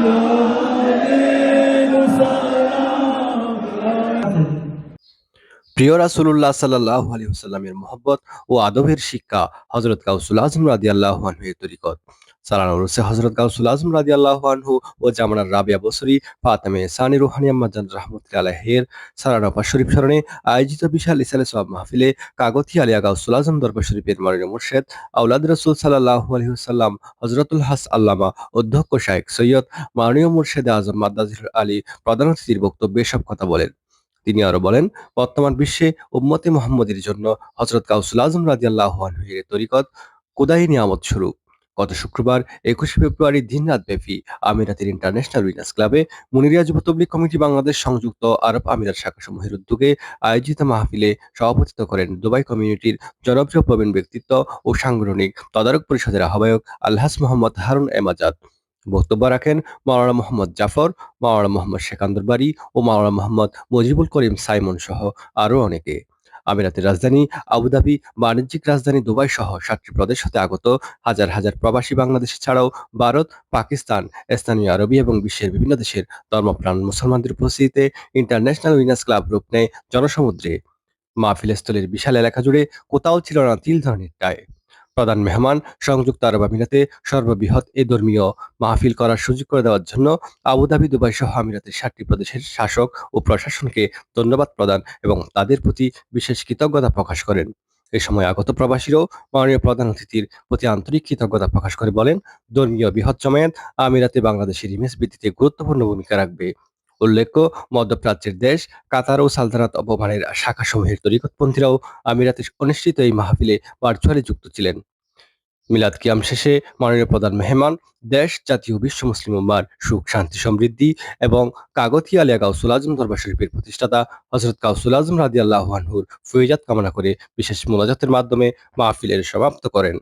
Love. প্রিয় রাসুল্লাহ সাল্লাহ আলাইহি ওয়াসাল্লামের মহব্বত ও আদবের শিক্ষা হযরত গাউসুল আজম রাদিয়াল্লাহু আনহু এর তরিকত। সালানা উরসে হযরত গাউসুল আজম রাদিয়াল্লাহু আনহু ও জামানার রাবিয়া বসরি ফাতেমে সানি রুহানি আম্মাজান রাহমাতুল্লাহি আলাইহির সালানা শরীফ স্মরণে আয়োজিত বিশাল ইসালে সওয়াব মাহফিলে কাগতি আলিয়া গাউসুল আজম দরবার শরীফের মাননীয় মুর্শেদ আউলাদ রাসূল সাল্লাহ আলাইহি ওয়াসাল্লাম হযরতুল হাস আল্লামা অধ্যক্ষ শাইখ সৈয়দ মাননীয় মুর্শেদ আজম মাদ্দাজির আলী প্রধান অতিথির বক্তব্যে সব কথা বলেন। তিনি আরও বলেন, বর্তমান বিশ্বে উম্মতে মোহাম্মদের জন্য হজরত কাউসুল আজম রাজিয়াল্লাহ আনহুয়ের তরিকত কোদাই নিয়ামত স্বরূপ। গত শুক্রবার একুশে ফেব্রুয়ারি দিন রাত ব্যাপী আমিরাতের ইন্টারন্যাশনাল উইনার্স ক্লাবে মুনিরিয়া যুব তবলিগ কমিটি বাংলাদেশ সংযুক্ত আরব আমিরাত শাখাসমূহের উদ্যোগে আয়োজিত মাহফিলে সভাপতিত্ব করেন দুবাই কমিউনিটির জনপ্রিয় প্রবীণ ব্যক্তিত্ব ও সাংগঠনিক তদারক পরিষদের আহ্বায়ক আলহাস মোহাম্মদ হারুন এমাজাদ বক্তব্য রাখেন মাওলানা মোহাম্মদ জাফর, মাওলানা মোহাম্মদ শেখান্দর বাড়ি ও মাওলানা মোহাম্মদ মুজিবুল করিম সাইমন সহ আরও অনেকে। আমিরাতের রাজধানী আবুধাবি বাণিজ্যিক রাজধানী দুবাই সহ সাতটি প্রদেশ হতে আগত হাজার হাজার প্রবাসী বাংলাদেশ ছাড়াও ভারত, পাকিস্তান, স্থানীয় আরবি এবং বিশ্বের বিভিন্ন দেশের ধর্মপ্রাণ মুসলমানদের উপস্থিতিতে ইন্টারন্যাশনাল উইনার্স ক্লাব রূপ নেয় জনসমুদ্রে। মাহফিলস্থলের বিশাল এলাকা জুড়ে কোথাও ছিল না তিল ধরনের টায় প্রধান মেহমান সংযুক্ত আরব আমিরাতে সর্ববৃহৎ এ ধর্মীয় মাহফিল করার সুযোগ করে দেওয়ার জন্য আবুধাবি দুবাই সহ আমিরাতের সাতটি প্রদেশের শাসক ও প্রশাসনকে ধন্যবাদ প্রদান এবং তাদের প্রতি বিশেষ কৃতজ্ঞতা প্রকাশ করেন। এ সময় আগত প্রবাসীরাও মাননীয় প্রধান অতিথির প্রতি আন্তরিক কৃতজ্ঞতা প্রকাশ করে বলেন, ধর্মীয় বৃহৎ জমায়েত আমিরাতে বাংলাদেশের ইমেজ বৃদ্ধিতে গুরুত্বপূর্ণ ভূমিকা রাখবে। উল্লেখ্য, মধ্যপ্রাচ্যের দেশ কাতার ও সালতানাত অবমানের শাখাসমূহের তরিকতপন্থীরাও আমিরাতে অনুষ্ঠিত এই মাহফিলে ভার্চুয়ালি যুক্ত ছিলেন। মিলাদ কিয়াম শেষে মাননীয় প্রধান মেহমান, দেশ জাতীয় বিশ্ব মুসলিম উম্মার সুখ, শান্তি, সমৃদ্ধি এবং কাগতি আলিয়া গাউসুল আজম দরবার শরীফের প্রতিষ্ঠাতা হজরত গাউসুল আজম রাদি আল্লাহ আনহুর ফৈজাত কামনা করে বিশেষ মোনাজাতের মাধ্যমে মাহফিলের সমাপ্ত করেন।